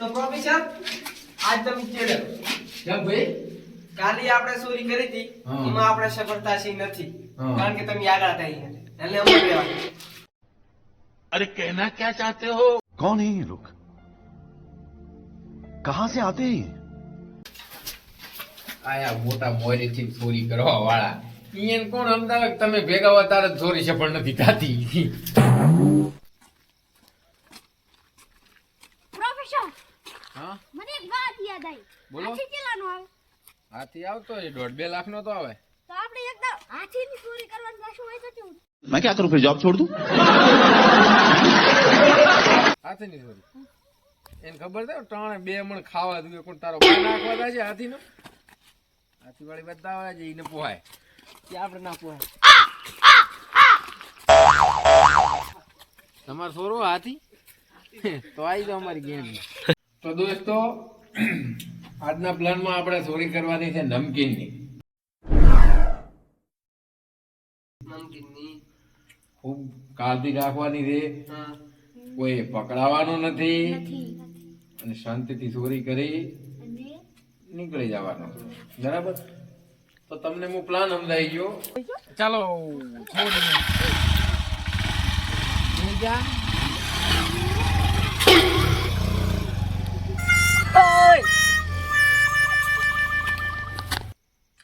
તો પ્રોફેસર આજ તમે ચેડો કેમ ભાઈ કાલે આપણે ચોરી કરી હતી હા. એમાં આપણે સફળતા સી નથી હા. કારણ કે તમે આગળ હતા અહીંયા. એટલે અમે રહેવા. अरे कहना क्या चाहते हो कौन है ये लोग कहां से आते हैं ये? આયા મોટા મોરી થી ચોરી કરવા વાળા ઈયન કોણ સમજાવે કે તમે ભેગા હો તારે જ ચોરી સફળ નથી થતી યાદ આવી. બોલો. હાથી કેટલાનો આવે. હાથી આવતો એ દોઢ બે લાખ નો તો આવે. તો આપણે એકદમ હાથી ની ચોરી કરવાનું જશું હોય તો કેવું? મેં ક્યાં કરું? ફિર જોબ છોડ દઉં? હાથી ની ચોરી. એને ખબર છે ત્રણે બે મણ ખાવા દઉં પણ તારો નાખવા થાય છે હાથી નો હાથી વાળી બધા આવે છે એને પોહાય. કે આપણે ના પોહાય. તમારો છોરો હાથી? તો આવી જાઓ અમારી ગેમ તો દોસ્તો આજના પ્લાનમાં આપણે ચોરી કરવાની છે નમકીનની. નમકીનની. ખૂબ કાળજી રાખવાની છે. હા. કોઈ પકડાવાનું નથી. નથી. અને શાંતિથી ચોરી કરી નીકળી જવાનું. બરાબર? તો તમને હું પ્લાન સમજાઈ ગયો. ચાલો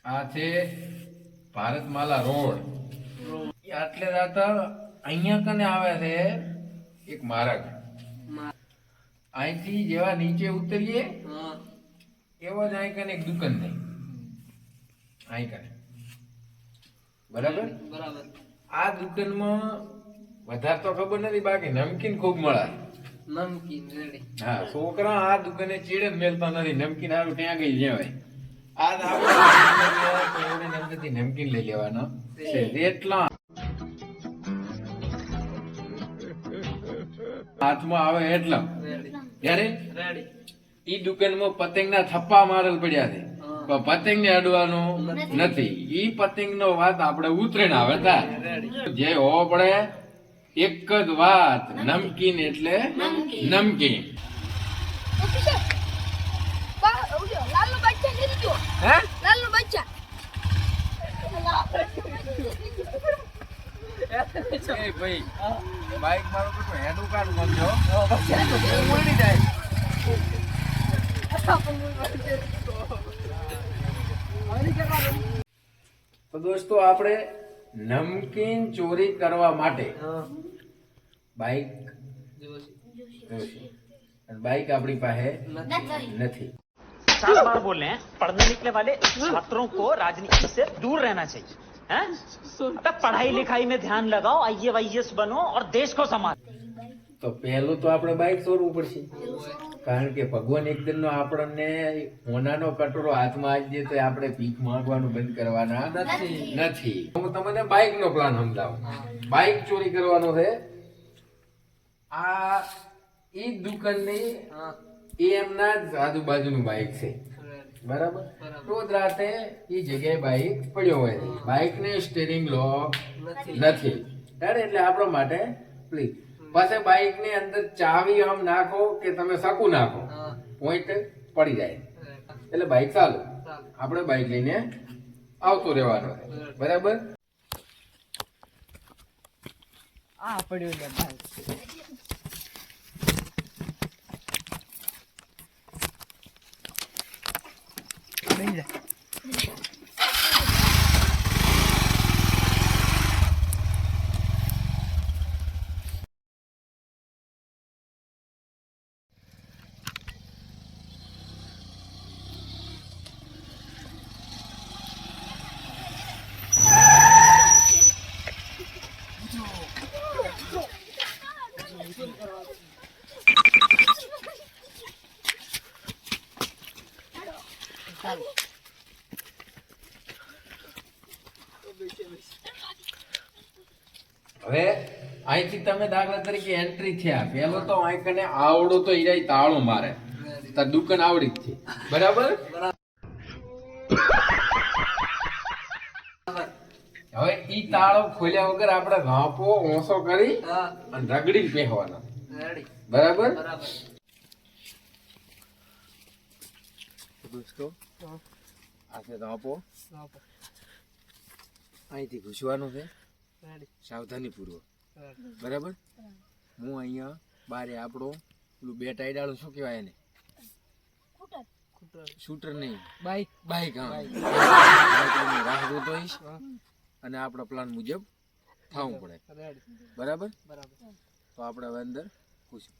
આ છે ભારતમાલા રોડ. આટલે રાતા અહીંયા કને આવે છે? એક માર્ગ. અહીંથી જેવા નીચે ઉતરીએ એવા જ અહીં કને એક દુકાન નહીં અહીં કને. બરાબર? બરાબર. આ દુકાનમાં વધારે તો ખબર નથી બાકી નમકીન ખૂબ મળે. નમકીન હા છોકરા આ દુકાને ચીડે જ મેલતા નથી. નમકીન આવ્યું ત્યાં ગઈ જવાય નમકીન લઈ લેવાનો. એટલા. હાથમાં આવે એટલા. ત્યારે ઈ દુકાનમાં પતંગના થપ્પા મારેલ પડ્યા છે. પણ પતંગ ને અડવાનું નથી. ઈ પતંગ નો વાત આપણે ઉતરીને આવે તા જે હોવો પડે એક જ વાત. નમકીન. એટલે નમકીન પ્રોફેસર બા ઓલો લાલનો બચ્ચા લીધી જો હે? બચ્ચા. એ ભાઈ બાઈક મારું કેટલું હેડું કાઢ કરજો ઉલટી જાય. તો દોસ્તો આપણે નમકીન ચોરી કરવા માટે. બાઈક બાઈક આપણી પાસે નથી. નથી. सात बार बोल रहे हैं पढ़ने निकले वाले छात्रों को राजनीति से दूर रहना चाहिए हैं? अबे पढ़ाई लिखाई में ध्यान लगाओ आई वाईएस बनो और देश को संभालो તો પહેલું તો આપણે બાઈક ચોરવું પડશે કારણ કે ભગવાન એક દિનનો આપણને હોનાનો કટોરો હાથમાં આવી દે તો આપણે ભીખ માંગવાનું બંધ કરવાના નથી. નથી હું તમને બાઈક નો પ્લાન સમજાવું બાઈક ચોરી કરવાનો છે આ ઈ દુકાનની હા. એ એમના જ આજુબાજુનું બાઈક છે. બરાબર. બરાબર. રોજ રાતે એ જગ્યાએ બાઈક પડ્યો હોય. છે બાઈક ને સ્ટેરિંગ લોક નથી. નથી. ત્યારે એટલે આપણા માટે પ્લીઝ પાસે બાઈકની અંદર ચાવી આમ નાખો કે તમે સાકું નાખો. પોઈન્ટ પડી જાય. એટલે બાઈક ચાલુ. ચાલો. આપણે બાઈક લઈને આવતો રહેવાનો. બરાબર. આ પડ્યું ને ભાઈ. બેસી જા. હવે અહીંથી તમે દાખલા તરીકે એન્ટ્રી થયા પેલો તો અહીં કને આવડો તો ઈરાય તાળો મારે તાર દુકાન આવડી જ છે બરાબર હવે ઈ તાળો ખોલ્યા વગર આપણે ઘાપો ઓછો કરી અને રગડી પહેવાનો. બરાબર બરાબર. દોસ્તો તો આપો. આપો. અહીંથી ઘૂસવાનું છે. સાવધાની પૂર્વક. બરાબર? હું અહીંયા બારે આપણો પેલું બે ટાઈડાળું શું કહેવાય એને? શૂટર નહીં. બાઈક. બાઈક હા. રાહ જોતો હોઈશ. અને આપણા પ્લાન મુજબ થવું પડે. બરાબર? બરાબર. તો આપણે હવે અંદર ઘૂસી.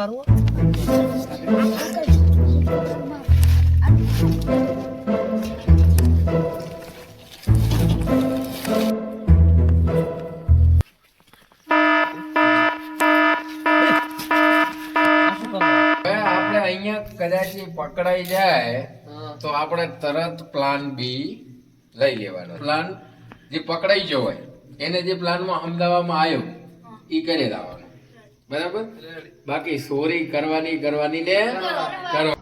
મારવું કદાચ પકડાઈ જાય હા. તો આપણે તરત પ્લાન બી લઈ લેવાનો. પ્લાન જે પકડાઈ ગયો હોય એને જે પ્લાનમાં અમદાવાદમાં આવ્યો એ કરી લાવવાનો બરાબર? બાકી ચોરી કરવાની કરવાની ને કરવા